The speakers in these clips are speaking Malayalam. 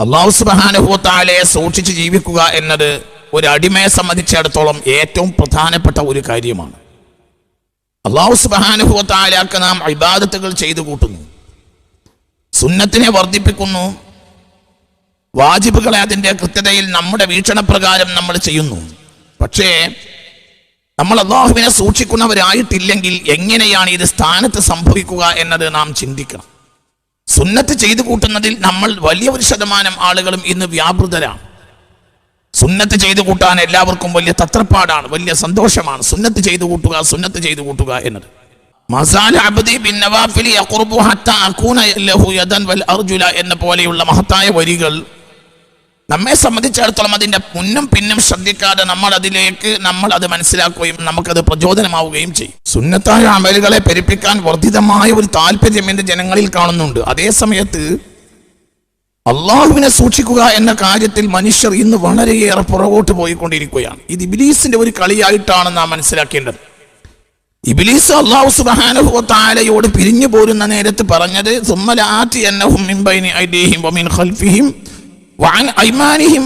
അള്ളാഹു സുബാനുഭവത്താലെ സൂക്ഷിച്ച് ജീവിക്കുക എന്നത് ഒരു അടിമയെ സംബന്ധിച്ചിടത്തോളം ഏറ്റവും പ്രധാനപ്പെട്ട ഒരു കാര്യമാണ്. അള്ളാഹു സുബാനുഭവത്താലാക്ക് നാം ഇബാദത്തുകൾ ചെയ്തു കൂട്ടുന്നു. സുന്നത്തിനെ വർദ്ധിപ്പിക്കുന്നു. വാജിബുകളെ അതിന്റെ കൃത്യതയിൽ നമ്മുടെ വീക്ഷണപ്രകാരം നമ്മൾ ചെയ്യുന്നു. പക്ഷേ നമ്മൾ അള്ളാഹുവിനെ സൂക്ഷിക്കുന്നവരായിട്ടില്ലെങ്കിൽ എങ്ങനെയാണ് ഇത് സ്ഥാനത്ത് സംഭവിക്കുക എന്നത് നാം ചിന്തിക്കണം. സുന്നത്ത് ചെയ്തു കൂട്ടുന്നതിൽ നമ്മൾ വലിയ ഒരു ശതമാനം ആളുകളും ഇന്ന് വ്യാപൃതരാണ്. സുന്നത്ത് ചെയ്തു കൂട്ടാൻ എല്ലാവർക്കും വലിയ തത്രപ്പാടാണ് വലിയ സന്തോഷമാണ്. സുന്നത്ത് ചെയ്തു കൂട്ടുക സുന്നത്ത് ചെയ്തു കൂട്ടുക എന്നത്. എന്ന പോലെയുള്ള മഹത്തായ വരികൾ നമ്മെ സംബന്ധിച്ചിടത്തോളം അതിന്റെ മുന്നും പിന്നും ശ്രദ്ധിക്കാതെ നമ്മൾ അതിലേക്ക് നമ്മൾ അത് മനസ്സിലാക്കുകയും നമുക്കത് പ്രചോദനമാവുകയും ചെയ്യും. സുന്നത്തായ അമലുകളെ പെരുപ്പിക്കാൻ വർദ്ധിതമായ ഒരു താല്പര്യം എന്ന് ജനങ്ങളിൽ കാണുന്നുണ്ട്. അതേ സമയത്ത് അള്ളാഹുവിനെ സൂക്ഷിക്കുക എന്ന കാര്യത്തിൽ മനുഷ്യർ ഇന്ന് വളരെയേറെ പുറകോട്ട് പോയിക്കൊണ്ടിരിക്കുകയാണ്. ഇത് ഇബിലീസിന്റെ ഒരു കളിയായിട്ടാണ് നാം മനസ്സിലാക്കേണ്ടത്. ഇബിലീസ് അള്ളാഹു സുബ്ഹാനഹു താലയോട് പിരിഞ്ഞു പോരുന്ന നേരത്ത് പറഞ്ഞത് സുമ്മലാറ്റി എന്നഹും വഅൻ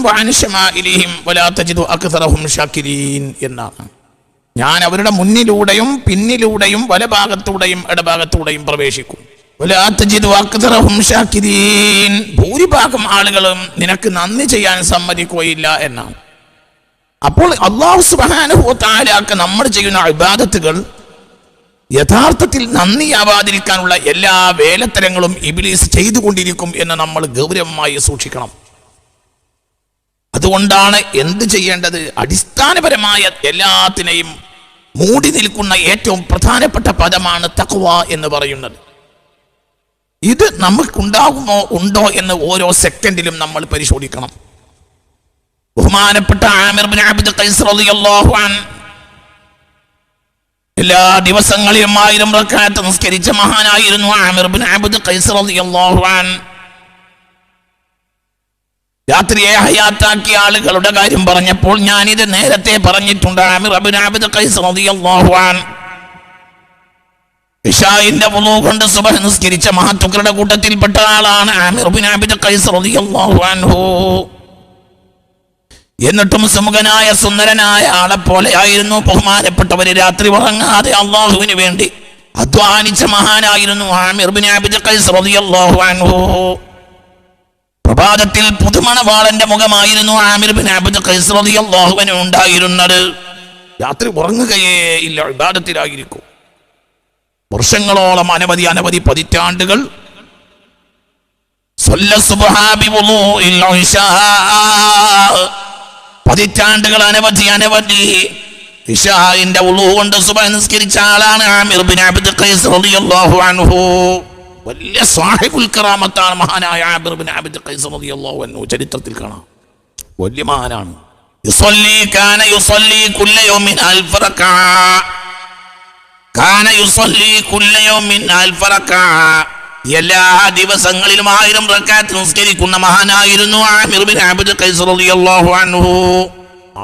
വഅൻ വലാ തജിദു എന്നാണ്. ഞാൻ അവരുടെ മുന്നിലൂടെയും പിന്നിലൂടെയും വലഭാഗത്തൂടെയും ഇടഭാഗത്തൂടെയും പ്രവേശിക്കും. വലാ തജിദു ഭൂരിഭാഗം ആളുകളും നിനക്ക് നന്ദി ചെയ്യാൻ സമ്മതിക്കുകയില്ല എന്നാണ്. അപ്പോൾ അള്ളാഹു സുബ്ഹാനഹു താലാക്ക് നമ്മൾ ചെയ്യുന്ന അഭിബാധത്തുകൾ യഥാർത്ഥത്തിൽ നന്ദിയാവാതിരിക്കാനുള്ള എല്ലാ വേലത്തരങ്ങളും ഇബിലീസ് ചെയ്തുകൊണ്ടിരിക്കും എന്ന് നമ്മൾ ഗൗരവമായി സൂക്ഷിക്കണം. അതുകൊണ്ടാണ് എന്ത് ചെയ്യേണ്ടത്? അടിസ്ഥാനപരമായ എല്ലാത്തിനെയും മൂടി നിൽക്കുന്ന ഏറ്റവും പ്രധാനപ്പെട്ട പദമാണ് തക്വ എന്ന് പറയുന്നത്. ഇത് നമുക്കുണ്ടാകുമോ ഉണ്ടോ എന്ന് ഓരോ സെക്കൻഡിലും നമ്മൾ പരിശോധിക്കണം. ബഹുമാനപ്പെട്ട ആമിർ ഖൈസ് റളിയല്ലാഹു അൻ എല്ലാ ദിവസങ്ങളിലും ആയിരം റക്അത്ത് നിസ്കരിച്ച മഹാനായിരുന്നു ആമിർ ബിൻ അബ്ദ് ഖൈസ് റളിയല്ലാഹു അൻ രാത്രിയെ ഹയാത്താക്കിയ ആളുകളുടെ കാര്യം പറഞ്ഞപ്പോൾ ഞാനിത് നേരത്തെ പറഞ്ഞിട്ടുണ്ട്. ഇഷായിന്റെ വുളു കൊണ്ട് സുബ നിസ്കരിച്ച മഹത്തുക്കളുടെ കൂട്ടത്തിൽപ്പെട്ട ആളാണ് എന്നിട്ടും സുമുഖനായ സുന്ദരനായ ആളെ പോലെ ആയിരുന്നു. ബഹുമാനപ്പെട്ടവര് രാത്രി ഉറങ്ങാതെ അള്ളാഹുവിന് വേണ്ടി അധ്വാനിച്ച മഹാനായിരുന്നു ആമിർ ഖൈസ് റളിയല്ലാഹു അൻഹു. പ്രഭാതത്തിൽ പുതുമണവാളന്റെ മുഖമായിരുന്നു ആമിർ ബിൻ അബ്ദുൽ ഖൈസ് റളിയല്ലാഹു അൻഹു ഉണ്ടായിരുന്നത്. രാത്രി ഉറങ്ങുകയേ ഇല്ല ഇബാദത്തിലായിരിക്കും. വർഷങ്ങളോളം അനവധി അനവധി പതിറ്റാണ്ടുകൾ. പതിറ്റാണ്ടുകൾ അനവധി അനവധി. ഇഷാഹിന്റെ ഉളു കൊണ്ട് സുബ നിസ്കരിച്ച ആളാണ് ആമിർ ബിൻ അബ്ദുൽ ഖൈസ് റളിയല്ലാഹു അൻഹു. വലിയ സാഹിബുൽ കറാമത്താണ് മഹാനായ ആമിർ ബിൻ അബ്ദ് ഖൈസ് റളിയല്ലാഹു അൻഹു ചരിത്രത്തിൽ കാണാം. വലിയ മഹാനാണ്. കാന കുല്ല യൗമിൻ അൽഫ കാന കുല്ല യൗമിൻ അൽഫ എല്ലാ ദിവസങ്ങളിലും ആയിരം റക്കാത്ത് നിസ്കരിക്കുന്ന മഹാനായിരുന്നു ഖൈസ് റളിയല്ലാഹു അൻഹു.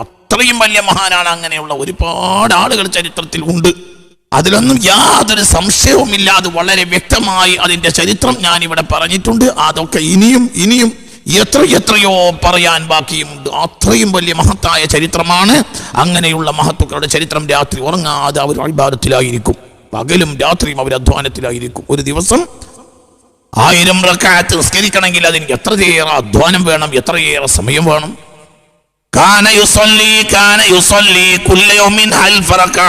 അത്രയും വലിയ മഹാനാണ് അങ്ങനെയുള്ള ഒരുപാട് ആളുകൾ ചരിത്രത്തിൽ ഉണ്ട്. അതിലൊന്നും യാതൊരു സംശയവുമില്ല അത് വളരെ വ്യക്തമായി അതിന്റെ ചരിത്രം ഞാൻ ഇവിടെ പറഞ്ഞിട്ടുണ്ട്. അതൊക്കെ ഇനിയും ഇനിയും എത്ര എത്രയോ പറയാൻ ബാക്കിയുമുണ്ട്. അത്രയും വലിയ മഹത്തായ ചരിത്രമാണ്. അങ്ങനെയുള്ള മഹത്തുക്കളുടെ ചരിത്രം രാത്രി ഉറങ്ങാതെ അവർ അഭിഭാരത്തിലായിരിക്കും പകലും രാത്രിയും അവർ അധ്വാനത്തിലായിരിക്കും. ഒരു ദിവസം ആയിരം റക്കാത്ത് നിസ്കരിക്കണമെങ്കിൽ അതിന് എത്രയേറെ അധ്വാനം വേണം എത്രയേറെ സമയം വേണം. കാന യുസല്ലി കാന യുസല്ലി കുല്ല യൗമിൻ അൽഫ റക്അ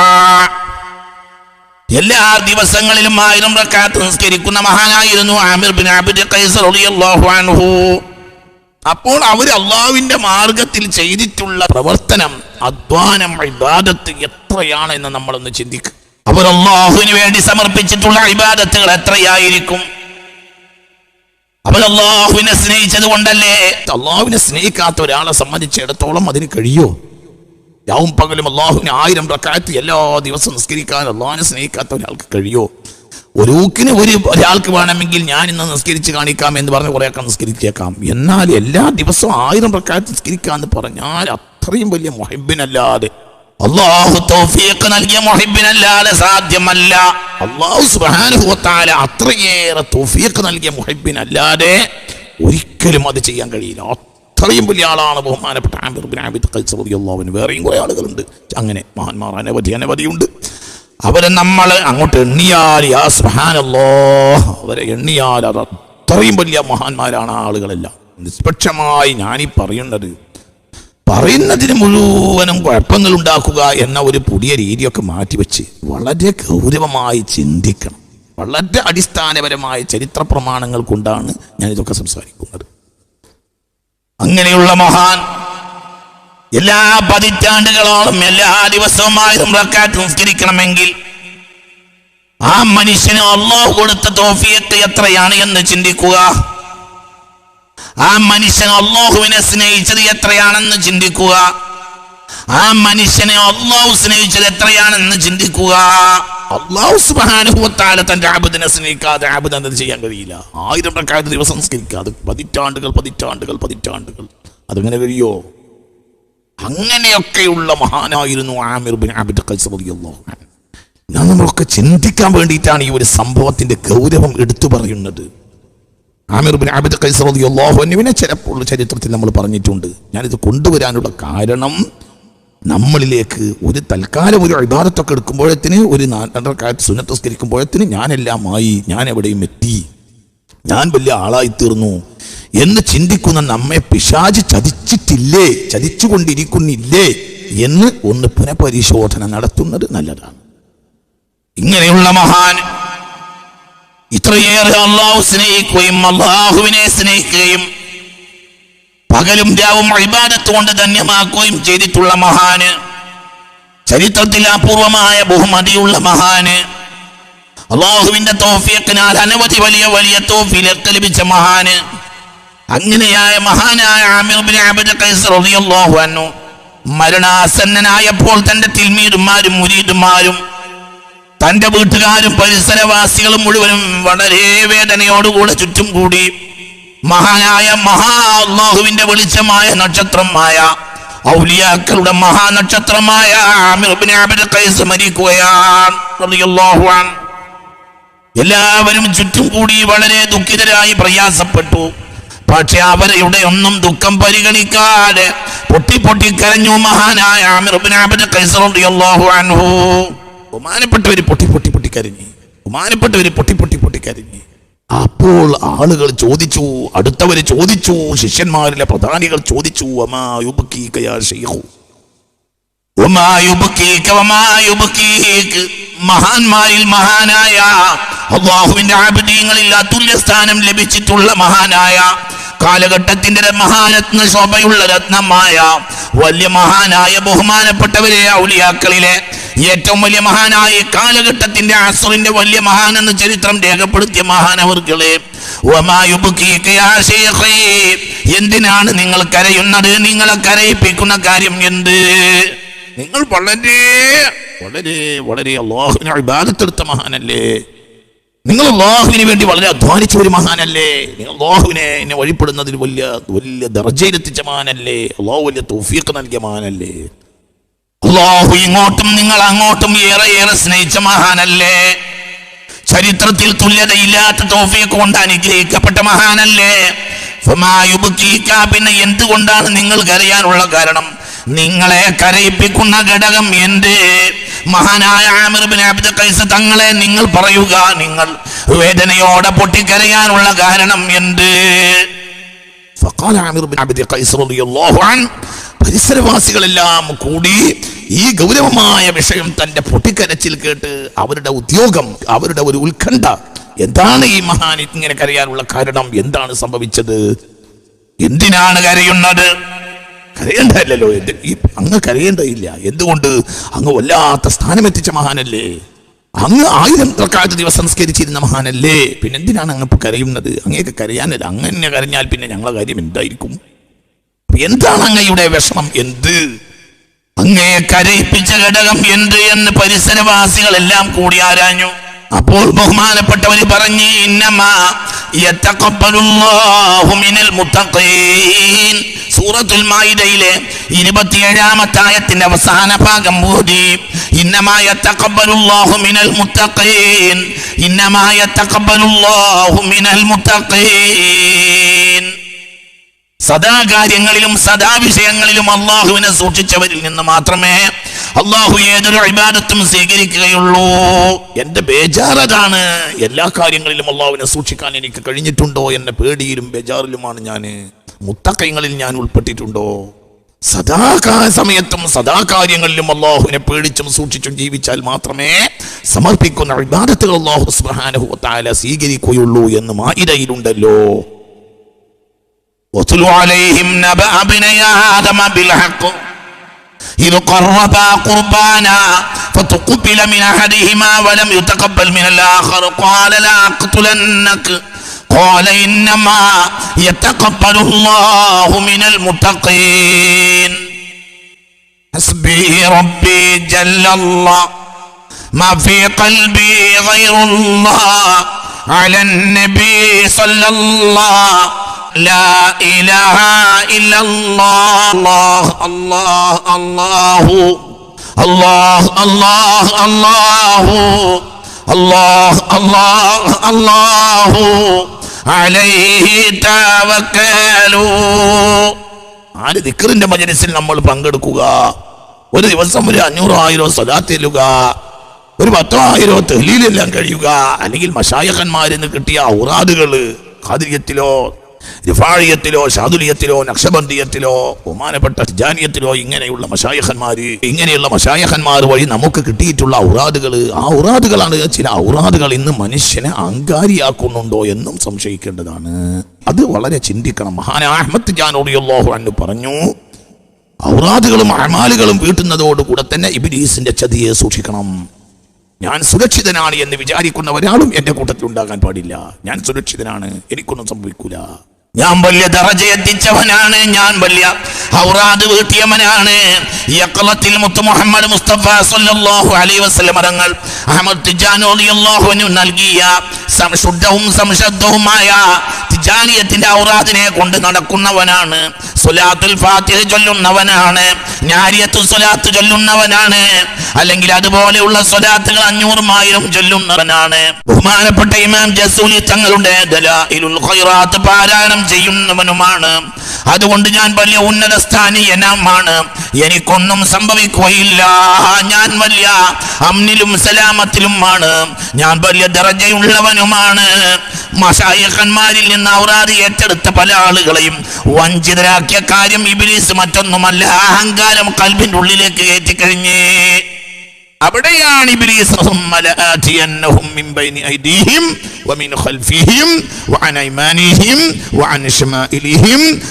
എല്ലാ ദിവസങ്ങളിലും ആയിരം റക്കാത്ത് നിസ്കരിക്കുന്ന മഹാനായിരുന്നു ആമിർ ബിൻ ആബിദ് ഖൈസ് റളിയല്ലാഹു അൻഹു. അപ്പോൾ അവർ അള്ളാഹുവിന്റെ മാർഗത്തിൽ ചെയ്തിട്ടുള്ള പ്രവർത്തനം അധ്വാനം ഇബാദത്ത് എത്രയാണ് എന്ന് നമ്മളൊന്ന് ചിന്തിക്കുക അവർ അള്ളാഹുവിന് വേണ്ടി സമർപ്പിച്ചിട്ടുള്ള ഇബാദത്തുകൾ എത്രയായിരിക്കും? അവർ അള്ളാഹുവിനെ സ്നേഹിച്ചത് കൊണ്ടല്ലേ അള്ളാഹുവിനെ സ്നേഹിക്കാത്ത ഒരാളെ സംബന്ധിച്ചിടത്തോളം അതിന് കഴിയോ? രാവും പകലും അള്ളാഹുവിന് ആയിരം റക്കാറ്റ് എല്ലാ ദിവസവും നിസ്കരിക്കാൻ അള്ളാഹിനെ സ്നേഹിക്കാത്ത ഒരാൾക്ക് കഴിയോ? ഒരുക്കിന് ഒരു ഒരാൾക്ക് വേണമെങ്കിൽ ഞാൻ ഇന്ന് നിസ്കരിച്ച് കാണിക്കാം എന്ന് പറഞ്ഞ് കുറേയൊക്കെ നിസ്കരിച്ചേക്കാം. എന്നാൽ എല്ലാ ദിവസവും ആയിരം റക്കാത്ത് നിസ്കരിക്കാന്ന് പറഞ്ഞാൽ അത്രയും വലിയ മൊഹിബിനല്ലാതെ അള്ളാഹു തൗഫീഖ് നൽകിയ മുഹിബിനല്ലാതെ സാധ്യമല്ല. അള്ളാഹു തആല അത്രയേറെ തൗഫീഖ് നൽകിയ മുഹിബിനല്ലാതെ ഒരിക്കലും അത് ചെയ്യാൻ കഴിയില്ല. അത്രയും വലിയ ആളാണ് ബഹുമാനപ്പെട്ട ആമിർ ബിൻ ആബിദ് ഖൈസ് റളിയല്ലാഹു അൻഹു. വേറെയും കുറേ ആളുകളുണ്ട്. അങ്ങനെ മഹാന്മാർ അനവധി അനവധിയുണ്ട് അവരെ നമ്മൾ അങ്ങോട്ട് എണ്ണിയാൽ യാ സുഹാനല്ലോ അവരെ എണ്ണിയാൽ അത് അത്രയും വലിയ മഹാന്മാരാണ് ആളുകളെല്ലാം. നിഷ്പക്ഷമായി ഞാനീ പറയുന്നത് പറയുന്നതിന് മുഴുവനും കുഴപ്പങ്ങൾ ഉണ്ടാക്കുക എന്ന ഒരു പുതിയ രീതിയൊക്കെ മാറ്റിവെച്ച് വളരെ ഗൗരവമായി ചിന്തിക്കണം. വളരെ അടിസ്ഥാനപരമായ ചരിത്ര പ്രമാണങ്ങൾ കൊണ്ടാണ് ഞാൻ ഇതൊക്കെ സംസാരിക്കുന്നത്. അങ്ങനെയുള്ള മഹാൻ. എല്ലാ പതിറ്റാണ്ടുകളോളം എല്ലാ ദിവസവും ആയിരം റക്കാറ്റ് സംസ്കരിക്കണമെങ്കിൽ ആ മനുഷ്യന് അള്ളാഹു കൊടുത്ത തോഫിയത്ത് എത്രയാണ് എന്ന് ചിന്തിക്കുക. ആ മനുഷ്യൻ അള്ളാഹുവിനെ സ്നേഹിച്ചത് എത്രയാണെന്ന് ചിന്തിക്കുക. ആ മനുഷ്യനെ അള്ളാഹു സ്നേഹിച്ചത് എത്രയാണെന്ന് ചിന്തിക്കുക. അള്ളാഹു സുബാനുഭവത്താല തന്റെ ആബുദിനെ സ്നേഹിക്കാതെ ആബുദ് ചെയ്യാൻ കഴിയില്ല. ആയിരം പ്രക്കാര ദിവസം സംസ്കരിക്കാതെ പതിറ്റാണ്ടുകൾ പതിറ്റാണ്ടുകൾ പതിറ്റാണ്ടുകൾ. അതങ്ങനെ കഴിയോ? അങ്ങനെയൊക്കെയുള്ള മഹാനായിരുന്നു ആമിർ ബിൻ ഞാൻ നമ്മളൊക്കെ ചിന്തിക്കാൻ വേണ്ടിയിട്ടാണ് ഈ ഒരു സംഭവത്തിന്റെ ഗൗരവം എടുത്തു പറയുന്നത്. ആമിർ ബിൻ ആബിദ് ഖൈസ് റളിയല്ലാഹു അൻഹുവിനെ ചിലപ്പോൾ ചരിത്രത്തിൽ നമ്മൾ പറഞ്ഞിട്ടുണ്ട്. ഞാനിത് കൊണ്ടുവരാനുള്ള കാരണം നമ്മളിലേക്ക് ഒരു തൽക്കാലം ഒരു അഭിഭാരത്തൊക്കെ എടുക്കുമ്പോഴത്തിന് ഒരു നാലരക്കാലത്ത് സുന്നത്തസ്കരിക്കുമ്പോഴത്തിന് ഞാനെല്ലാമായി ഞാൻ എവിടെയും എത്തി. ഞാൻ വലിയ ആളായി തീർന്നു എന്ന് ചിന്തിക്കുന്ന നമ്മെ പിശാജ് ചതിച്ചിട്ടില്ലേ ചതിച്ചുകൊണ്ടിരിക്കുന്നില്ലേ എന്ന് ഒന്ന് പുനഃപരിശോധന നടത്തുന്നത് നല്ലതാണ്. ഇങ്ങനെയുള്ള മഹാൻ ഇത്രയേറെ അള്ളാഹു സ്നേഹിക്കുകയും അള്ളാഹുവിനെ സ്നേഹിക്കുകയും പകലും രാവും ഇബാദത്ത് കൊണ്ട് ധന്യമാക്കുകയും ചെയ്തിട്ടുള്ള മഹാന്. ചരിത്രത്തിൽ അപൂർവമായ ബഹുമതിയുള്ള മഹാന്. അള്ളാഹുവിന്റെ തോഫിയക്കിനാൽ അനവധി വലിയ വലിയ തോഫിലേക്ക് ലഭിച്ച മഹാന്. അങ്ങനെയായ മഹാനായ ആമിർ ബിൻ അബ്ദുൽ ഖൈസ് റളിയല്ലാഹു അൻഹു മരണാസന്നനായപ്പോൾ തന്റെ തിൽമീരുമാരും മുരീദുമാരും തന്റെ വീട്ടുകാരും പരിസരവാസികളും മുഴുവനും വളരെ വേദനയോടുകൂടെ ചുറ്റും കൂടി മഹാനായ മഹാ അള്ളാഹുവിന്റെ വെളിച്ചമായ നക്ഷത്രമായ ഔലിയാക്കളുടെ മഹാനക്ഷത്രമായ മരിക്കുകയാണ് എല്ലാവരും ചുറ്റും കൂടി വളരെ ദുഃഖിതരായി പ്രയാസപ്പെട്ടു. പക്ഷെ അവരുടെ ഒന്നും ദുഃഖം പരിഗണിക്കാതെ പൊട്ടി പൊട്ടി കരഞ്ഞു മഹാനായ ബഹുമാനപ്പെട്ടവര് പൊട്ടി പൊട്ടി പൊട്ടി കരഞ്ഞു. ബഹുമാനപ്പെട്ടവര് പൊട്ടി പൊട്ടി പൊട്ടി കരഞ്ഞു. അപ്പോൾ ആളുകൾ ചോദിച്ചു അടുത്തവര് ചോദിച്ചു ശിഷ്യന്മാരിലെ പ്രധാനികൾ ചോദിച്ചു മഹാന്മാരിൽ മഹാനായ അള്ളാഹുവിന്റെ ആബിദീങ്ങളിൽ അതുല്യ സ്ഥാനം ലഭിച്ചിട്ടുള്ള മഹാനായ കാലഘട്ടത്തിന്റെ മഹാരത്ന ശോഭയുള്ള രത്നമായ വലിയ മഹാനായ ബഹുമാനപ്പെട്ടവരെ ഔലിയാക്കളിലെ ഏറ്റവും വലിയ മഹാനായ കാലഘട്ടത്തിന്റെ അസറിന്റെ വലിയ മഹാൻ എന്ന് ചരിത്രം രേഖപ്പെടുത്തിയ മഹാനവർക്കളെ എന്തിനാണ് നിങ്ങൾ കരയുന്നത്? നിങ്ങളെ കരയിപ്പിക്കുന്ന കാര്യം എന്ത്? നിങ്ങൾ വളരെ വളരെ വളരെ അള്ളാഹുവിനെ അഭിഭാഗത്തെടുത്ത മഹാനല്ലേ? നിങ്ങൾ അള്ളാഹുവിന് വേണ്ടി വളരെ അധ്വാനിച്ച ഒരു മഹാനല്ലേ? നിങ്ങൾ അള്ളാഹുവിനെ എന്നെ വഴിപ്പെടുന്നതിൽ വലിയ വലിയ ദർജയിലെത്തിച്ച മഹാനല്ലേ? അള്ളാഹു വലിയ തൗഫീഖ് നൽകിയ മഹാനല്ലേ? അള്ളാഹു ഇങ്ങോട്ടും നിങ്ങൾ അങ്ങോട്ടും ഏറെ ഏറെ സ്നേഹിച്ച മഹാനല്ലേ? ചരിത്രത്തിൽ തുല്യതയില്ലാത്ത തോഫിയൊക്കെ കൊണ്ട് അനുഗ്രഹിക്കപ്പെട്ട മഹാനല്ലേ? പിന്നെ എന്തുകൊണ്ടാണ് നിങ്ങൾ കരയാനുള്ള കാരണം? നിങ്ങളെ കരയിപ്പിക്കുന്ന ഘടകം എന്റെ മഹാനായ ആമിർ ബിൻ അബ്ദുൽ ഖൈസ് തങ്ങളെ നിങ്ങൾ പറയുക നിങ്ങൾ വേദനയോടെ പൊട്ടിക്കരയാനുള്ള കാരണം എന്ത്? ഫഖാല അബ്ദുൽ പരിസരവാസികളെല്ലാം കൂടി ഈ ഗൗരവമായ വിഷയം തന്റെ പൊട്ടിക്കരച്ചിൽ കേട്ട് അവരുടെ ഉദ്യോഗം അവരുടെ ഒരു ഉത്കണ്ഠ. എന്താണ് ഈ മഹാൻ ഇങ്ങനെ കരയാനുള്ള കാരണം? എന്താണ് സംഭവിച്ചത്? എന്തിനാണ് കരയുന്നത്? കരയേണ്ടല്ലോ എന്ത് ഈ അങ്ങ് കരയേണ്ടതില്ല. എന്തുകൊണ്ട്? അങ്ങ് വല്ലാത്ത സ്ഥാനം സ്ഥാനമെത്തിച്ച മഹാനല്ലേ? അങ്ങ് ആയിരം റക്കാത്ത് ദിവസം സംസ്കരിച്ചിരുന്ന മഹാനല്ലേ? പിന്നെ എന്തിനാണ് അങ്ങ് കരയുന്നത്? അങ്ങേക്ക് കരയാനല്ല. അങ്ങനെ കരഞ്ഞാൽ പിന്നെ ഞങ്ങളുടെ കാര്യം എന്തായിരിക്കും? എന്താണ് അങ്ങയുടെ വിഷമം? എന്ത്? അങ്ങയെ കരയിപ്പിച്ച ഘടകം എന്ത് എന്ന് പരിസരവാസികളെല്ലാം കൂടി ആരാഞ്ഞു. അപ്പോൾ ബഹുമാനപ്പെട്ടവര് പറഞ്ഞു സൂറത്തുൽ മായിദയിലെ ഇരുപത്തിയേഴാമത്തെ ആയത്തിന്റെ അവസാന ഭാഗം ഓതി ഇന്നമായ തഖബ്ബലുല്ലാഹു മിനൽ മുത്തഖീൻ. ഇന്നമായ തഖബ്ബലുല്ലാഹു മിനൽ മുത്തഖീൻ. സദാകാര്യങ്ങളിലും സദാവിഷയങ്ങളിലും അള്ളാഹുവിനെ സൂക്ഷിച്ചവരിൽ നിന്ന് മാത്രമേ അള്ളാഹു ഏതൊരു അഭിമാനത്തും സ്വീകരിക്കുകയുള്ളൂ. എന്റെ ബേജാറതാണ്. എല്ലാ കാര്യങ്ങളിലും അള്ളാഹുവിനെ സൂക്ഷിക്കാൻ എനിക്ക് കഴിഞ്ഞിട്ടുണ്ടോ? എന്ന പേടിയിലും ബേജാറിലുമാണ് ഞാൻ. മുത്തക്കൈങ്ങളിൽ ഞാൻ ഉൾപ്പെട്ടിട്ടുണ്ടോ? സദാകാ സമയത്തും സദാകാര്യങ്ങളിലും അള്ളാഹുവിനെ പേടിച്ചും സൂക്ഷിച്ചും ജീവിച്ചാൽ മാത്രമേ സമർപ്പിക്കുന്ന അഭിമാനത്തുകൾ അള്ളാഹു തആല സ്വീകരിക്കുകയുള്ളൂ എന്ന് മായിരയിലുണ്ടല്ലോ واتل عليهم نبأ ابني آدم بالحق. إذ قربا قربانا فتقبل من أحدهما ولم يتقبل من الآخر. قال لا أقتلنك. قال إنما يتقبل الله من المتقين. حسبي ربي جل الله. ما في قلبي غير الله. على النبي صلى الله لا إله إلا الله الله الله الله الله الله الله الله الله عليه توكلوا ആര് ദിക്കറിന്റെ മജലിസിൽ നമ്മൾ പങ്കെടുക്കുക ഒരു ദിവസം ഒരു അഞ്ഞൂറോ ആയിരോ സ്വലാത്തില്ലുക ഒരു പത്തോ ആയിരോ തെഹ്ലീലെല്ലാം കഴിയുക അല്ലെങ്കിൽ മഷായഖന്മാരിൽ നിന്ന് കിട്ടിയ ഔറാദുകള് ഖാദിര്യത്തിലോ റിഫാഴിയത്തിലോ ഷാദുലിയത്തിലോ നക്ഷബന്ധിയത്തിലോ ബഹുമാനപ്പെട്ട ജാനിയത്തിലോ ഇങ്ങനെയുള്ള മഷായഖന്മാര് ഇങ്ങനെയുള്ള മഷായഹന്മാർ വഴി നമുക്ക് കിട്ടിയിട്ടുള്ള ഔറാദുകൾ ആ ഔറാദുകളാണ് ചില ഔറാദുകൾ ഇന്ന് മനുഷ്യനെ അഹങ്കാരിയാക്കുന്നുണ്ടോ എന്നും സംശയിക്കേണ്ടതാണ്. അത് വളരെ ചിന്തിക്കണം. മഹാന അഹമ്മദ് ജാനോടിയല്ലാഹു അന്ന് പറഞ്ഞു ഔറാദുകളും അമാലുകളും വീട്ടുന്നതോടുകൂടെ തന്നെ ഇബിലീസിന്റെ ചതിയെ സൂക്ഷിക്കണം. ഞാൻ സുരക്ഷിതനാണ് എന്ന് വിചാരിക്കുന്ന ഒരാളും എന്റെ കൂട്ടത്തിൽ ഉണ്ടാകാൻ പാടില്ല. ഞാൻ സുരക്ഷിതനാണ് എനിക്കൊന്നും സംഭവിക്കൂല. ഞാൻ വലിയ ദറജ എത്തിച്ചവനാണ് ഞാൻ വലിയ ഔറാദ് വീട്ടിയവനാണ് യക്കളത്തിൽ മുത്തു മുഹമ്മദ് മുസ്തഫ സല്ലല്ലാഹു അലൈഹി വസല്ലം മരങ്ങൾ അഹമ്മദ് അൻഹു നൽകിയ സംശുദ്ധവും സംശുദ്ധവുമായ തിജാനിയത്തിന്റെ ഔറാദിനെ കൊണ്ട് നടക്കുന്നവനാണ്. സുലാത്തുൽ ഫാത്തിഹ ചൊല്ലുന്നവനാണ്. ഞാരിയത്തു സ്വലാത്ത് ചൊല്ലുന്നവനാണ്. അല്ലെങ്കിൽ അതുപോലെയുള്ള സ്വലാത്തുകൾ അഞ്ഞൂറും ആയിരം ചൊല്ലുന്നവനാണ്. ബഹുമാനപ്പെട്ട ഇമാം ജസൂലി തങ്ങളുടെ ഖൈറാത്ത് പാരായണം ചെയ്യുന്നവനുമാണ്. അതുകൊണ്ട് ഞാൻ വലിയ ഉന്നത സ്ഥാനീയനമാണ്. എനിക്കൊന്നും സംഭവിക്കുകയില്ല. ഞാൻ വലിയ അമ്നിലും സലാമത്തിലുമാണ് ഞാൻ വലിയ ദറജയുള്ളവനുമാണ് മഷായഖന്മാരിൽ നിന്ന് ഔറാദി ഏറ്റെടുത്ത പല ആളുകളെയും വഞ്ചിതരാക്കിയ കാര്യം ഇബിലീസ് മറ്റൊന്നുമല്ല. അഹങ്കാരം വികാരം കൽബിന്റെ ഉള്ളിലേക്ക് കയറ്റിക്കഴിഞ്ഞ് അവിടെയാണ് മിൻ ബൈനി ഐദീഹിം വമിൻ വഅൻ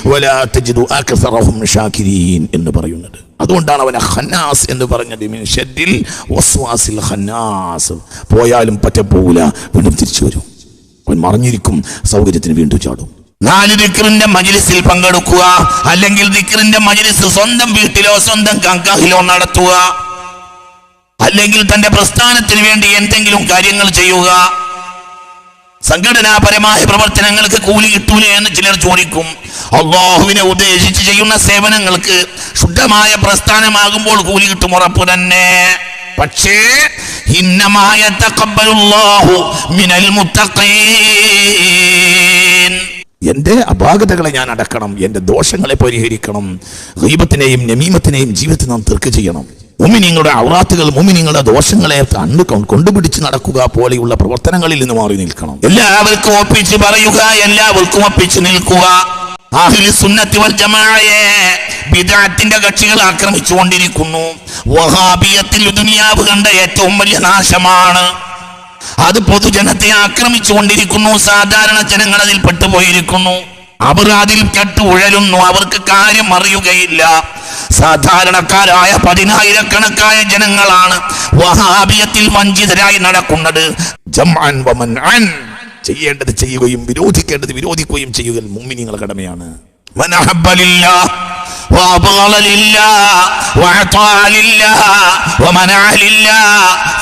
വലാ ഷാകിരീൻ എന്ന് പറയുന്നത്. അതുകൊണ്ടാണ് അവനെ ഖന്നാസ് എന്ന് പറഞ്ഞത്. ഷദ്ദിൽ വസ്വാസിൽ ഖന്നാസ്. പോയാലും പറ്റപ്പോകില്ല വീണ്ടും തിരിച്ചു വരും. അവൻ മറിഞ്ഞിരിക്കും. സൗകര്യത്തിന് വീണ്ടും ചാടും. നാല് ദിക്റിന്റെ മജിലിസിൽ പങ്കെടുക്കുക. അല്ലെങ്കിൽ ദിക്റിന്റെ മജിലിസ് സ്വന്തം വീട്ടിലോ സ്വന്തം കങ്കാഹിലോ നടത്തുക. അല്ലെങ്കിൽ തന്റെ പ്രസ്ഥാനത്തിന് വേണ്ടി എന്തെങ്കിലും കാര്യങ്ങൾ ചെയ്യുക. സംഘടനാപരമായ പ്രവർത്തനങ്ങൾക്ക് കൂലി കിട്ടൂലേ എന്ന് ചിലർ ചോദിക്കും. അള്ളാഹുവിനെ ഉദ്ദേശിച്ച് ചെയ്യുന്ന സേവനങ്ങൾക്ക് ശുദ്ധമായ പ്രസ്ഥാനമാകുമ്പോൾ കൂലി കിട്ടും ഉറപ്പ് തന്നെ. പക്ഷേ ഹിന്നമായ തക്കബലുള്ളാഹു മിനൽ മുത്തഖീൻ. എന്റെ അപാകതകളെ ഞാൻ അടക്കണം എന്റെ ദോഷങ്ങളെ പരിഹരിക്കണം ഗീബത്തിനെയും നമീമത്തിനെയും ജീവിതത്തിൽ നാം തീർക്ക് ചെയ്യണം. മുമിനിങ്ങളുടെ ഔറാത്തുകൾ മുമിനിങ്ങളുടെ ദോഷങ്ങളെ കണ്ടു കൊണ്ടുപിടിച്ച് നടക്കുക പോലെയുള്ള പ്രവർത്തനങ്ങളിൽ നിന്ന് മാറി നിൽക്കണം. എല്ലാവർക്കും ഒപ്പിച്ച് പറയുക എല്ലാവർക്കും ഒപ്പിച്ച് നിൽക്കുക. കക്ഷികൾ ആക്രമിച്ചുകൊണ്ടിരിക്കുന്നു. വഹാബിയത്തിൽ ദുനിയാവ് കണ്ട ഏറ്റവും വലിയ നാശമാണ്. അത് പൊതുജനത്തെ ആക്രമിച്ചുകൊണ്ടിരിക്കുന്നു. സാധാരണ ജനങ്ങൾ അതിൽ പെട്ടുപോയിരിക്കുന്നു. അവർ അതിൽ കെട്ട് ഉഴലുന്നു. അവർക്ക് കാര്യം അറിയുകയില്ല. സാധാരണക്കാരായ പതിനായിരക്കണക്കായ ജനങ്ങളാണ് വഹാബിയത്തിൽ വഞ്ചിതരായി നടക്കുന്നത്. ചെയ്യേണ്ടത് ചെയ്യുകയും വിരോധിക്കേണ്ടത് വിരോധിക്കുകയും ചെയ്യുക മുമ്മിനിങ്ങളുടെ കടമയാണ് وأبغض لله وأعطى لله ومنع لله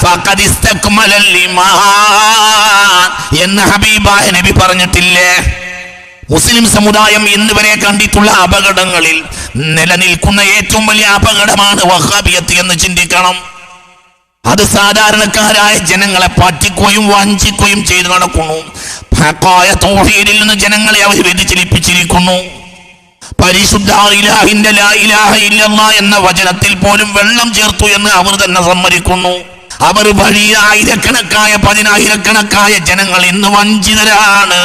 فقد استكمل الإيمان എന്ന് ഹബീബായ നബി പറഞ്ഞിട്ടില്ലേ മുസ്ലിം സമുദായം ഇന്ന് വരെ കണ്ടിട്ടുള്ള അപകടങ്ങളിൽ നിലനിൽക്കുന്ന ഏറ്റവും വലിയ അപകടമാണ് വഹാബിയത്ത് എന്ന് ചിന്തിക്കണം അത് സാധാരണക്കാരായ ജനങ്ങളെ പറ്റിക്കുകയും വഞ്ചിക്കുകയും ചെയ്തു നടക്കുന്നു ഹക്കായ തൗഹീദിൽ നിന്ന് ജനങ്ങളെ അവർ വ്യതിചലിപ്പിച്ചിരിക്കുന്നു പരിശുദ്ധ എന്ന വചനത്തിൽ പോലും വെള്ളം ചേർത്തു എന്ന് അവർ തന്നെ സമ്മതിക്കുന്നു അവർ വഴിയ ആയിരക്കണക്കായ പതിനായിരക്കണക്കായ ജനങ്ങൾ ഇന്ന് വഞ്ചിതരാണ്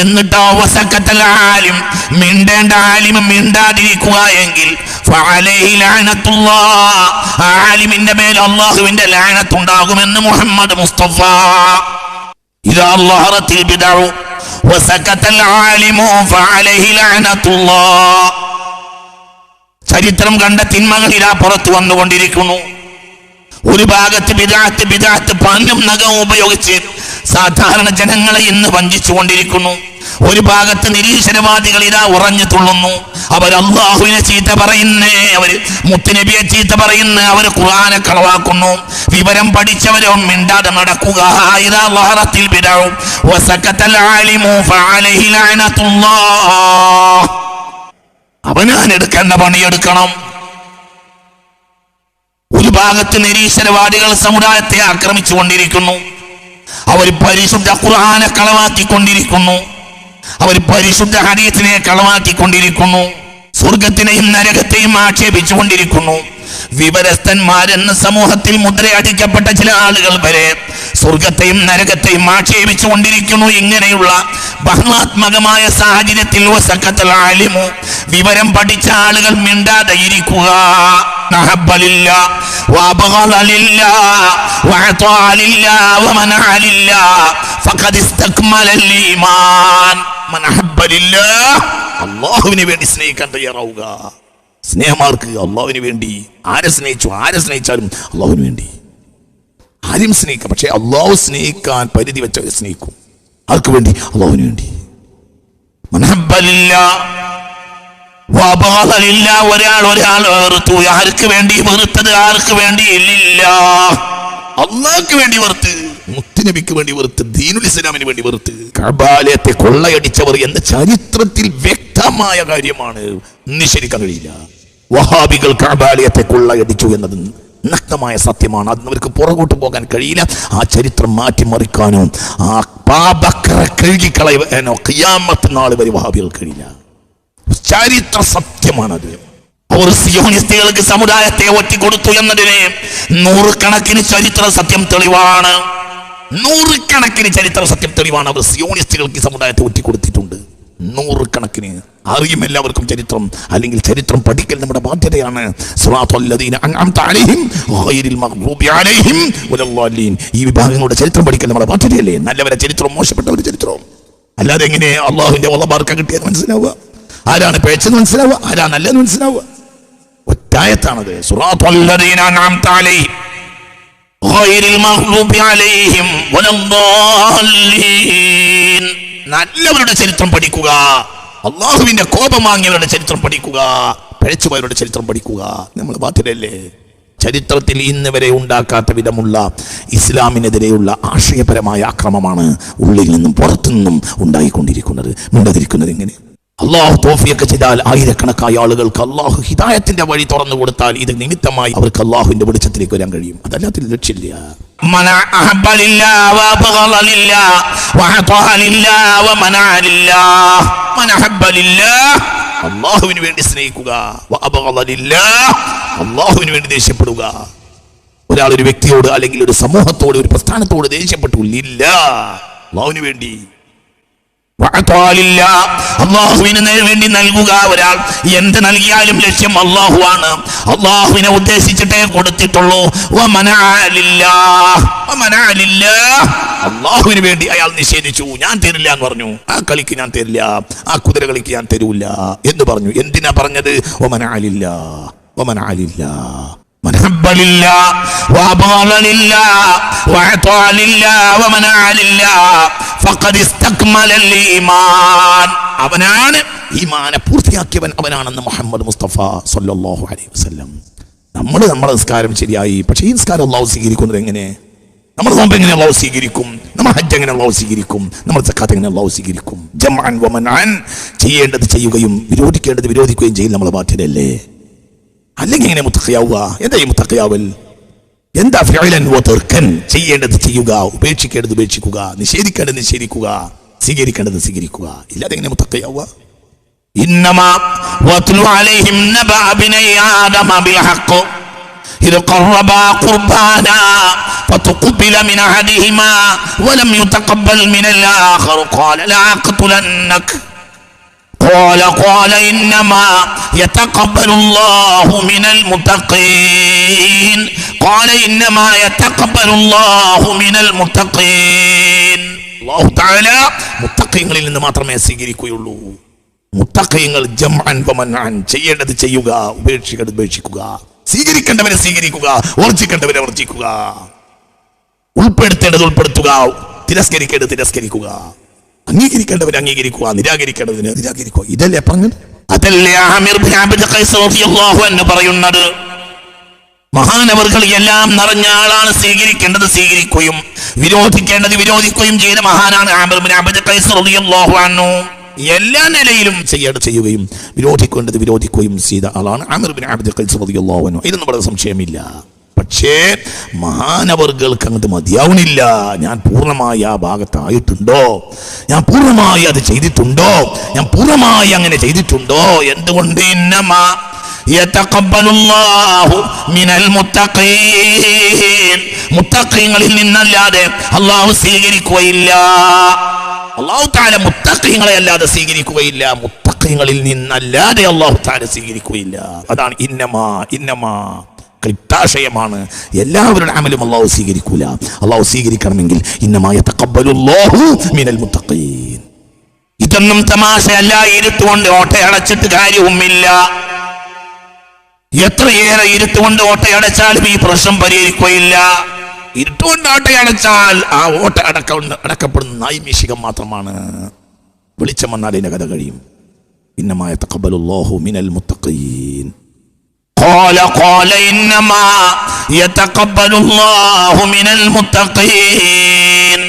എന്നിട്ടോ വസക്കത്തൽ ആലിം മിണ്ടേണ്ട ആലിമ മിണ്ടാതിരിക്കുക എങ്കിൽ. ആലിമിന്റെ മേൽ അള്ളാഹുവിന്റെ ലാനത്തുണ്ടാകുമെന്ന് മുഹമ്മദ് മുസ്തഫ إذا ظهرت البدع وسكت العالم فعليه لعنة الله ചരിത്രം കണ്ട തിന്മകൾ ഇതാ പുറത്തു വന്നുകൊണ്ടിരിക്കുന്നു ഒരു ഭാഗത്ത് ബിദാത്ത് ബിദാത്ത് പല്ലും നഖവും ഉപയോഗിച്ച് സാധാരണ ജനങ്ങളെ ഇന്ന് വഞ്ചിച്ചു കൊണ്ടിരിക്കുന്നു ഒരു ഭാഗത്ത് നിരീശ്വരവാദികൾ ഇതാ ഉറഞ്ഞു തുള്ളുന്നു. അവർ അള്ളാഹുവിനെ ചീത്ത പറയുന്നേ അവർ മുത്തുനബിയെ ചീത്ത പറയുന്നു അവർ ഖുർആനെ കളവാക്കുന്നു. വിവരം പഠിച്ചവരോ മിണ്ടാതെ നടക്കുക. ഇതാ പണിയെടുക്കണം ഒരു ഭാഗത്ത് നിരീശ്വരവാദികൾ സമുദായത്തെ ആക്രമിച്ചു കൊണ്ടിരിക്കുന്നു അവർ പരിശുദ്ധ ഖുർആനെ കളവാക്കിക്കൊണ്ടിരിക്കുന്നു. അവർ പരിശുദ്ധ ഹരീത്തിനെ കളവാക്കിക്കൊണ്ടിരിക്കുന്നു. സ്വർഗത്തിനെയും നരകത്തെയും ആക്ഷേപിച്ചുകൊണ്ടിരിക്കുന്നു. വിവരസ്ഥന്മാരെന്ന സമൂഹത്തിൽ മുദ്രയടിക്കപ്പെട്ട ചില ആളുകൾ വരെ സ്വർഗത്തെയും നരകത്തെയും ആക്ഷേപിച്ചു കൊണ്ടിരിക്കുന്നു ഇങ്ങനെയുള്ള ബഹ്മാത്മകമായ സാഹചര്യത്തിൽ ആലിമു. വിവരം പഠിച്ച ആളുകൾ മിണ്ടാതെ ഇരിക്കുക. ഈമാൻ. അള്ളാഹുവിനെ വേണ്ടി സ്നേഹിക്കാൻ തയ്യാറാവുക. സ്നേഹമാർക്ക് അള്ളാഹുവിന് വേണ്ടി. ആരെ സ്നേഹിച്ചു? ആരെ സ്നേഹിച്ചാലും അള്ളാഹുവിന് വേണ്ടി. ആരും സ്നേഹിക്കാം. പക്ഷെ അള്ളാഹു സ്നേഹിക്കാൻ പരിധി വെച്ച സ്നേഹിക്കും. ആർക്ക് വേണ്ടി? അള്ളാഹുവിന് വേണ്ടി. ഒരാൾ ഒരാൾ വെറുത്തു. ആർക്ക് വേണ്ടി? വെറുത്തത് ആർക്ക് വേണ്ടി? ഇല്ല. അള്ളാഹ്ക്ക് വേണ്ടി വെറുത്ത് മുത്തുനബിക്ക് വേണ്ടി വെറുത്ത് ദീനുൽ ഇസ്ലാമിന് വേണ്ടി വെറുത്ത്. കബാലയത്തെ കൊള്ളയടിച്ചവർ എന്ന ചരിത്രത്തിൽ വ്യക്തമായ കാര്യമാണ്. നിഷേധിക്കാൻ കഴിയില്ല വഹാബികൾ കബാലയത്തെ കൊള്ളയടിച്ചു എന്നത് നഗ്നമായ സത്യമാണ്. അതിന് അവർക്ക് പുറകോട്ട് പോകാൻ കഴിയില്ല. ആ ചരിത്രം മാറ്റിമറിക്കാനും ആ പാപക്കറ കഴുകിക്കളയാനോ ഖിയാമത്ത് നാൾ വരെ വഹാബികൾ കഴിയില്ല. ചരിത്ര സത്യമാണ് അവർ സിയോണിസ്റ്റുകൾക്ക് സമുദായത്തെ ഒറ്റിക്കൊടുത്തു എന്നതിന് നൂറുകണക്കിന് ചരിത്ര സത്യം തെളിവാണ്. നൂറുകണക്കിന് ചരിത്ര സത്യം തെളിവാണ് അവർ സിയോണിസ്റ്റുകൾക്ക് സമുദായത്തെ ഒറ്റിക്കൊടുത്തിട്ടുണ്ട്. നൂറുകണക്കിന്. അറിയും എല്ലാവർക്കും ചരിത്രം അല്ലെങ്കിൽ ചരിത്രം പഠിക്കൽ നമ്മുടെ ബാധ്യതയാണ്. ഈ വിഭാഗങ്ങളുടെ ചരിത്രം പഠിക്കൽ നമ്മുടെ ബാധ്യതയല്ലേ? നല്ലവരെ ചരിത്രം മോശപ്പെട്ട ഒരു ചരിത്രം. അല്ലാതെ എങ്ങനെ അള്ളാഹുവിന്റെ വള്ളബാർക്ക് കിട്ടിയത് മനസ്സിലാവുക? ആരാണ് പേച്ചെന്ന് മനസ്സിലാവുക? ആരാണ് നല്ലതെന്ന് മനസ്സിലാവുക? വലല്ലാലീൻ നല്ലവരുടെ ചരിത്രം പഠിക്കുക. അള്ളാഹുവിന്റെ കോപം വാങ്ങിയവരുടെ ചരിത്രം പഠിക്കുക. പഴച്ചുപോയവരുടെ ചരിത്രം പഠിക്കുക. നമ്മൾ ബാധ്യതയല്ലേ? ചരിത്രത്തിൽ ഇന്ന് വരെ ഉണ്ടാക്കാത്ത വിധമുള്ള ഇസ്ലാമിനെതിരെയുള്ള ആശയപരമായ അക്രമമാണ് ഉള്ളിൽ നിന്നും പുറത്തു നിന്നും ഉണ്ടായിക്കൊണ്ടിരിക്കുന്നത്. മിണ്ടാതിരിക്കുന്നത് എങ്ങനെ? അള്ളാഹു തോഫിയൊക്കെ ചെയ്താൽ ആയിരക്കണക്കായ ആളുകൾക്ക് അള്ളാഹു ഹിദായത്തിന്റെ വഴി തുറന്നു കൊടുത്താൽ ഇത് നിമിത്തമായി അവർക്ക് അള്ളാഹുവിന്റെ വെളിച്ചത്തിലേക്ക് വരാൻ കഴിയും അതല്ലാത്ത ലക്ഷ്യമില്ല من أحب لله وأبغض لله وأعطى لله ومنع لله من أحب لله അള്ളാഹുവിന് വേണ്ടി സ്നേഹിക്കുക വഅബഗള ലില്ലാഹ്. അള്ളാഹുവിന് വേണ്ടി ദേഷ്യപ്പെടുക ഒരാൾ ഒരു വ്യക്തിയോട് അല്ലെങ്കിൽ ഒരു സമൂഹത്തോട് ഒരു പ്രസ്ഥാനത്തോട് ദേഷ്യപ്പെട്ടു ഇല്ല അള്ളാഹുവിന് വേണ്ടി വഅതാലില്ല. അള്ളാഹുവിന് വേണ്ടി നൽകുക ഒരാൾ എന്ത് നൽകിയാലും ലക്ഷ്യം അള്ളാഹുവാണ്. അള്ളാഹുവിനെ ഉദ്ദേശിച്ചിട്ടേ കൊടുത്തിട്ടുള്ളൂ. അള്ളാഹുവിന് വേണ്ടി അയാൾ നിഷേധിച്ചു. ഞാൻ തരില്ല എന്ന് പറഞ്ഞു. ആ കളിക്ക് ഞാൻ തരില്ല. ആ കുതിര കളിക്ക് ഞാൻ തരൂല എന്ന് പറഞ്ഞു. എന്തിനാ പറഞ്ഞത്? ഒമനാലില്ല ഒമനാലില്ല من حب لله وأبغض لله وأعطى لله ومنع لله فقد استكمل الإيمان അവനാണ് ഈമാനെ പൂർത്തിയാക്കിയവൻ അവനാണെന്ന് മുഹമ്മദ് മുസ്തഫ സല്ലല്ലാഹു അലൈഹി വസല്ലം നമ്മൾ നമ്മുടെ നിസ്കാരം ശരിയായി പക്ഷേ ഈ നിസ്കാരം അള്ളാഹു സ്വീകരിക്കുന്നത് എങ്ങനെ നമ്മൾ നോമ്പ് എങ്ങനെ അള്ളാഹു സ്വീകരിക്കും നമ്മൾ ഹജ്ജ് എങ്ങനെ അള്ളാഹു സ്വീകരിക്കും നമ്മൾ സക്കാത്ത് എങ്ങനെ അള്ളാഹു സ്വീകരിക്കും ജമാൻ വമനാൻ ചെയ്യേണ്ടത് ചെയ്യുകയും വിരോധിക്കേണ്ടത് വിരോധിക്കുകയും ചെയ്യൽ നമ്മളെ ബാധ്യതയല്ലേ അല്ലെങ്കിൽ എങ്ങനെ മുത്തഖയാവുക എന്താ ഈ മുത്തഖയാവൽ എന്താ ഫിഅലൻ വ തർക്കൻ ചെയ്യേണ്ടത് ചെയ്യുക ഉപേക്ഷിക്കേണ്ടത് ഉപേക്ഷിക്കുക നിഷേധിക്കേണ്ടത് നിഷേധിക്കുക സ്വീകരിക്കേണ്ടത് സ്വീകരിക്കുക ഇല്ലാതെ എങ്ങനെ മുത്തഖയാവുക إنما واتل عليهم نبأ بني آدم بالحق إذ قربا قربانا فتقبل من أحدهما ولم يتقبل من الآخر قال لأقتلنك قال قال إنما يتقبل الله من المتقين قال إنما يتقبل الله من المتقين അല്ലാഹു തആല മുത്തഖീങ്ങളിൽ നിന്ന് മാത്രമേ സ്വീകരിക്കുകയുള്ളൂ മുത്തഖീങ്ങൾ ജംഅൻ വമൻഅൻ ചെയ്യേണ്ടത് ചെയ്യുക ഉപേക്ഷിക്കേണ്ടത് ഉപേക്ഷിക്കുക സ്വീകരിക്കേണ്ടവരെ സ്വീകരിക്കുക വർജിക്കേണ്ടവരെ വർജിക്കുക ഉൾപ്പെടുത്തേണ്ടത് ഉൾപ്പെടുത്തുക തിരസ്കരിക്കേണ്ടത് തിരസ്കരിക്കുക അംഗീകരിക്കേണ്ടവരെ അംഗീകരിക്കുക നിരാകരിക്കേണ്ടതിന് നിരാകരിക്കുക. ഇതല്ലേ പറഞ്ഞത്? അതല്ലേ പറയുന്നത്? മഹാനവർകൾ എല്ലാം നിറഞ്ഞ ആളാണ് സ്വീകരിക്കേണ്ടത് സ്വീകരിക്കുകയും വിരോധിക്കേണ്ടത് വിരോധിക്കുകയും ചെയ്ത മഹാനാണ് എല്ലാ നിലയിലും ചെയ്യേണ്ട ചെയ്യുകയും വിരോധിക്കേണ്ടത് വിരോധിക്കുകയും ചെയ്ത ആളാണ് ആമിർ ബിൻ അബ്ദുൽ ഖൈസ് റളിയല്ലാഹു അൻഹു. ഇതിന് നമ്മുടെ സംശയമില്ല. പക്ഷേ മഹാനവർഗൾക്ക് അങ്ങോട്ട് മതിയാവുന്നില്ല ഞാൻ പൂർണമായി ആ ഭാഗത്തായിട്ടുണ്ടോ? ഞാൻ പൂർണമായി അത് ചെയ്തിട്ടുണ്ടോ? ഞാൻ പൂർണമായി അങ്ങനെ ചെയ്തിട്ടുണ്ടോ? എന്തുകൊണ്ട് ഇന്നമാ നിന്നല്ലാതെ അള്ളാഹു സ്വീകരിക്കുകയില്ല. അള്ളാഹു താല മുത്തക്കങ്ങളെ അല്ലാതെ സ്വീകരിക്കുകയില്ല. മുത്തക്കങ്ങളിൽ നിന്നല്ലാതെ അള്ളാഹു താല സ്വീകരിക്കുകയില്ല. അതാണ് ഇന്നമാ ഇന്നമാ. ക്ലിപ്താശയമാണ് എല്ലാവരുടെ അമലും അള്ളാഹു സ്വീകരിക്കൂല. അള്ളാഹു സ്വീകരിക്കണമെങ്കിൽ ഇന്നമായ മിനൽ മുത്തഖീൻ. ഇതൊന്നും തമാശയല്ല. ഇരുത്തുകൊണ്ട് ഓട്ടയടച്ചിട്ട് കാര്യവുമില്ല. എത്രയേറെ ഇരുത്തുകൊണ്ട് ഓട്ടയടച്ചാലും ഈ പ്രശ്നം പരിഹരിക്കുകയില്ല. ഇരുട്ടുകൊണ്ട് ഓട്ടയടച്ചാൽ ആ ഓട്ട അടക്ക അടക്കപ്പെടുന്ന നൈമിഷികം മാത്രമാണ്. വെളിച്ചം വന്നാൽ ഇതിന്റെ കഥ കഴിയും. ഇന്നമായ തക്കബലുല്ലാഹു മിനൽ മുത്തഖീൻ. قال قال إنما يتقبل الله من المتقين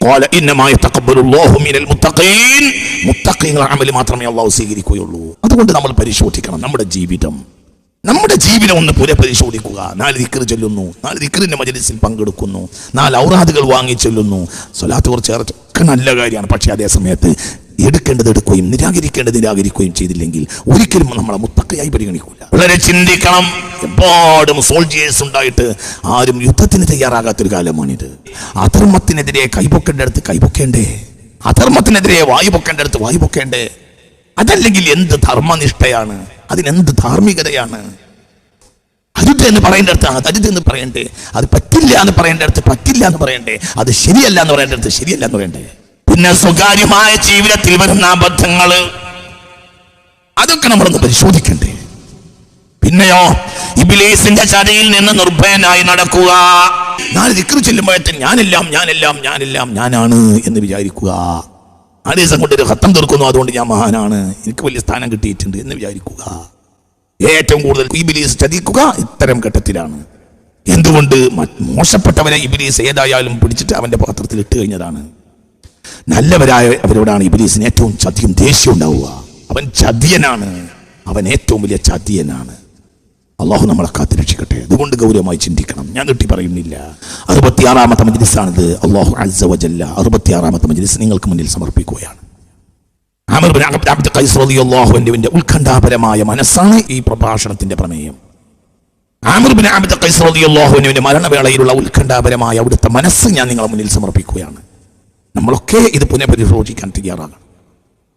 قال إنما يتقبل الله من المتقين മുത്തഖീങ്ങളെ അമല് മാത്രമേ അള്ളാഹു സ്വീകരിക്കുകയുള്ളൂ അതുകൊണ്ട് നമ്മൾ പരിശോധിക്കണം നമ്മുടെ ജീവിതം നമ്മുടെ ജീവിതം ഒന്ന് പുനഃപരിശോധിക്കുക നാല് ദിക്കർ ചൊല്ലുന്നു നാല് ദിക്കറിന്റെ മജലിസിൽ പങ്കെടുക്കുന്നു നാല് ഔറാദുകൾ വാങ്ങി ചൊല്ലുന്നു സ്വലാത്ത് കുറച്ച് ഒക്കെ നല്ല കാര്യമാണ് പക്ഷേ അതേ സമയത്ത് എടുക്കേണ്ടത് എടുക്കുകയും നിരാകരിക്കേണ്ടത് നിരാകരിക്കുകയും ചെയ്തില്ലെങ്കിൽ ഒരിക്കലും നമ്മളെ മുത്തക്കയായി പരിഗണിക്കൂല. വളരെ ചിന്തിക്കണം. എപ്പോഴും സോൾജിയേഴ്സ് ഉണ്ടായിട്ട് ആരും യുദ്ധത്തിന് തയ്യാറാകാത്തൊരു കാലമാണിത്. അധർമ്മത്തിനെതിരെ കൈപൊക്കേണ്ട അടുത്ത് കൈപൊക്കേണ്ടേ? അധർമ്മത്തിനെതിരെ വായു പൊക്കേണ്ട അടുത്ത് വായു പൊക്കേണ്ടേ? അതല്ലെങ്കിൽ എന്ത് ധർമ്മനിഷ്ഠയാണ്? അതിനെന്ത് ധാർമ്മികതയാണ്? അരുത് എന്ന് പറയേണ്ട അടുത്ത് അത് അരുത് എന്ന് പറയണ്ടേ? അത് പറ്റില്ല എന്ന് പറയേണ്ട അടുത്ത് പറ്റില്ല എന്ന് പറയണ്ടേ? അത് ശരിയല്ല എന്ന് പറയേണ്ട അടുത്ത് ശരിയല്ല എന്ന് പറയണ്ടേ? പിന്നെ സ്വകാര്യമായ ജീവിതത്തിൽ വരുന്ന അബദ്ധങ്ങൾ അതൊക്കെ നമ്മളൊന്ന് പരിശോധിക്കണ്ടേ? പിന്നെയോ ഇബിലീസിന്റെ ചതിയിൽ നിന്ന് നിർഭയനായി നടക്കുക. നാല് ദിക്കറ് ചെല്ലുമ്പോഴത്തേന് ഞാനെല്ലാം ഞാനെല്ലാം ഞാനെല്ലാം ഞാനാണ് എന്ന് വിചാരിക്കുക. ആ ദിവസം കൊണ്ട് ഒരു ഹത്തം തീർക്കുന്നു അതുകൊണ്ട് ഞാൻ മഹാനാണ്. എനിക്ക് വലിയ സ്ഥാനം കിട്ടിയിട്ടുണ്ട് എന്ന് വിചാരിക്കുക. ഏറ്റവും കൂടുതൽ ഇബിലീസ് ചതിക്കുക ഇത്തരം ഘട്ടത്തിലാണ്. എന്തുകൊണ്ട് മോശപ്പെട്ടവനെ ഇബിലീസ് ഏതായാലും പിടിച്ചിട്ട് അവന്റെ പാത്രത്തിൽ ഇട്ട് കഴിഞ്ഞതാണ്. നല്ലവരായ അവരോടാണ് ഇബിലീസിന് ഏറ്റവും ചതിയും ദേഷ്യം ഉണ്ടാവുക. അവൻ ചതിയനാണ്. അവൻ ഏറ്റവും വലിയ ചതിയനാണ്. അള്ളാഹു നമ്മളെ കാത്തിരക്ഷിക്കട്ടെ അതുകൊണ്ട് ഗൗരവമായി ചിന്തിക്കണം. ഞാൻ കിട്ടി പറയുന്നില്ല. അറുപത്തിയാറാമത്തെ മജ്ലിസാണിത്. അള്ളാഹു അസ്സ വജല്ല. അറുപത്തിയാറാമത്തെ മജ്ലിസ് നിങ്ങൾക്ക് മുന്നിൽ സമർപ്പിക്കുകയാണ്. ഉത്കണ്ഠാപരമായ മനസ്സാണ് ഈ പ്രഭാഷണത്തിന്റെ പ്രമേയം. ആമിർ ബിൻ അബ്ദ് ഖൈസ് റളിയല്ലാഹു അൻഹുവിന്റെ മരണവേളയിലുള്ള ഉത്കണ്ഠാപരമായ അവിടുത്തെ മനസ്സ് ഞാൻ നിങ്ങളെ മുന്നിൽ സമർപ്പിക്കുകയാണ്. നമ്മളൊക്കെ ഇത് പുനഃപരിശോധിക്കാൻ തയ്യാറാകണം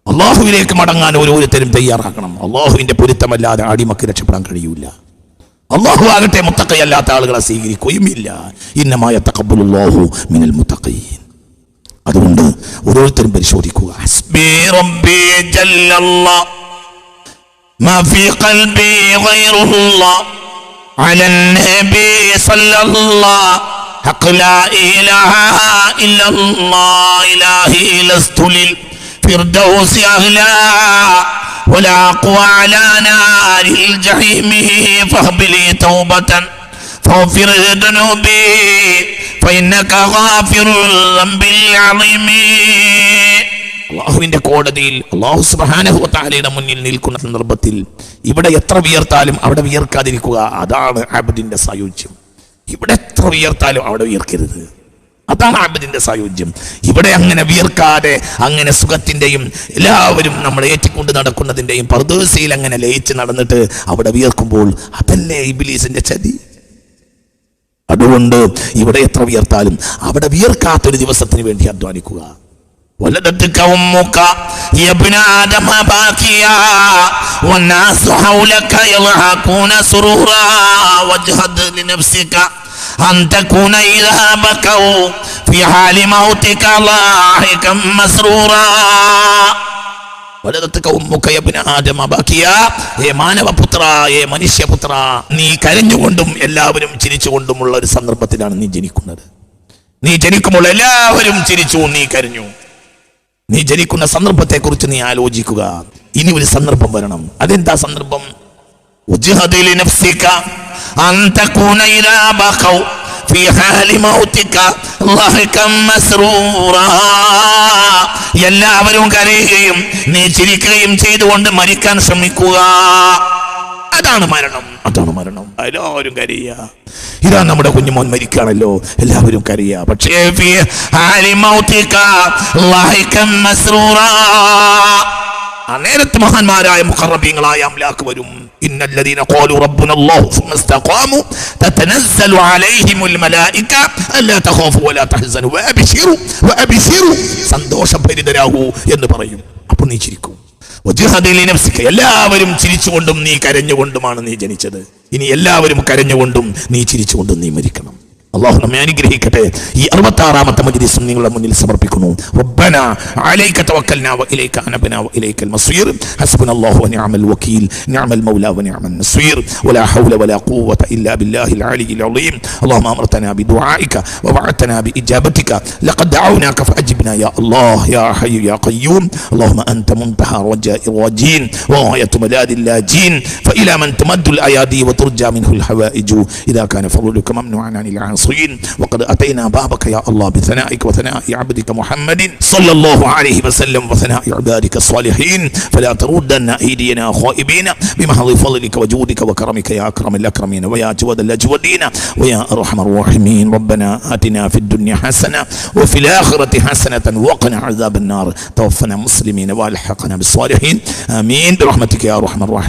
അള്ളാഹുവിലേക്ക് മടങ്ങാൻ ഓരോരുത്തരും തയ്യാറാക്കണം അള്ളാഹുവിന്റെ പൊരുത്തമല്ലാതെ അടിമക്ക് രക്ഷപ്പെടാൻ കഴിയൂല അള്ളാഹു ആകട്ടെ മുത്തക്കയല്ലാത്ത ആളുകളെ സ്വീകരിക്കുകയും ഇല്ല ഇന്നമായ തക്കബുലുല്ലാഹു മിനൽ മുത്തഖീൻ അതുകൊണ്ട് ഓരോരുത്തരും പരിശോധിക്കുക حسبي ربي جل الله ما في قلبي غير الله على النبي صلى الله حق لا إله إلا الله إلهي لست للفردوس أهلا ولا أقوى على نار الجحيم فاهب لي توبة فاغفر ذنوبي فإنك غافر الذنب العظيم അള്ളാഹുവിന്റെ കോടതിയിൽ അള്ളാഹു സുബാനഹുത്താലയുടെ മുന്നിൽ നിൽക്കുന്ന സന്ദർഭത്തിൽ ഇവിടെ എത്ര വിയർത്താലും അവിടെ വിയർക്കാതിരിക്കുക അതാണ് ആബദിന്റെ സായുജ്യം ഇവിടെ എത്ര ഉയർത്താലും അവിടെ ഉയർക്കരുത്. അതാണ് ആബദിന്റെ സായുജ്യം. ഇവിടെ അങ്ങനെ വിയർക്കാതെ അങ്ങനെ സുഖത്തിന്റെയും എല്ലാവരും നമ്മൾ ഏറ്റിക്കൊണ്ട് നടക്കുന്നതിന്റെയും പർദോസയിൽ അങ്ങനെ ലയിച്ച് നടന്നിട്ട് അവിടെ വിയർക്കുമ്പോൾ അതല്ലേ ഇബിലീസിന്റെ ചതി? അതുകൊണ്ട് ഇവിടെ എത്ര വിയർത്താലും അവിടെ വിയർക്കാത്തൊരു ദിവസത്തിന് വേണ്ടി അധ്വാനിക്കുക. ولدتك أمك يا ابن آدم باكيا والناس حولك يضحكون سرورا واجهد لنفسك أن تكون إذا بكوا في حال موتك ضاحكا مسرورا വലതത്തൊക്കെ ഉമ്മുക്കയപ്പിന് ആദമ ബാക്കിയ ഏ മാനവപുത്ര ഏ മനുഷ്യപുത്ര നീ കരഞ്ഞുകൊണ്ടും എല്ലാവരും ചിരിച്ചുകൊണ്ടുമുള്ള ഒരു സന്ദർഭത്തിലാണ് നീ ജനിക്കുന്നത് നീ ജനിക്കുമ്പോൾ എല്ലാവരും ചിരിച്ചു നീ കരഞ്ഞു നീ ജനിക്കുന്ന സന്ദർഭത്തെ കുറിച്ച് നീ ആലോചിക്കുക. ഇനി ഒരു സന്ദർഭം വരണം. അതെന്താ സന്ദർഭം? എല്ലാവരും കരയുകയും നീ ചിരിക്കുകയും ചെയ്തുകൊണ്ട് മരിക്കാൻ ശ്രമിക്കുക. അതാണ് മരണം അതാണ് മരണം എല്ലാവരും കരയുക ഇതാ നമ്മുടെ കുഞ്ഞുമോൻ മരിക്കുകയാണല്ലോ എല്ലാവരും കരയുക പക്ഷേ في حال موتك ضحكا مسرورا ആ നേരത്ത് മഹാന്മാരായ മുഖറബീങ്ങളായ അംലാക്ക് വരും ഇന്നല്ലദീന ഖാലു റബ്ബുന അല്ലാഹു ثم استقاموا تتنزل عليهم الملائكه الا تخافوا ولا تحزنوا وابشروا وابشروا സന്തോഷഭരിതരാകൂ എന്ന് പറയും അപ്പോൾ നീ ചിരിക്കും വജ്ഹദി ലിനഫ്സിക. എല്ലാവരും ചിരിച്ചുകൊണ്ടും നീ കരഞ്ഞുകൊണ്ടുമാണ് നീ ജനിച്ചത്. ഇനി എല്ലാവരും കരഞ്ഞുകൊണ്ടും നീ ചിരിച്ചുകൊണ്ടും നീ മരിക്കണം. അള്ളാഹു നമ്മെ അനുഗ്രഹിക്കട്ടെ ഈ അറുപത്തി ആറാമത്തെ മജ്ലിസും നിങ്ങളുടെ മുന്നിൽ സമർപ്പിക്കുന്നു ربنا عليك توكلنا واليك انبنا واليك المصير حسبنا الله ونعم الوكيل نعم المولى ونعم النصير ولا حول ولا قوه الا بالله العلي العظيم اللهم امرتنا بدعائك ووعدتنا باجابتك لقد دعوناك فاجبنا يا الله يا حي يا قيوم اللهم انت منتهى رجاء الراجين وغايه ملاذ اللاجين فالى من تمد الايادي وترجى منه الحوائج اذا كان فضلك ممنوعا عن العاصين وقد أتينا بابك يا الله بثنائك وثناء عبدك محمد صلى الله عليه وسلم وثناء عبادك الصالحين. فلا تردن أيدينا خائبين. بمحض فضلك وجودك وكرمك يا أكرم الأكرمين ويا جود الأجودين ويا أرحم الراحمين. ربنا آتنا في الدنيا حسنة وفي الآخرة حسنة وقنا عذاب النار. توفنا مسلمين وألحقنا بالصالحين. آمين. برحمتك يا أرحم الراحمين.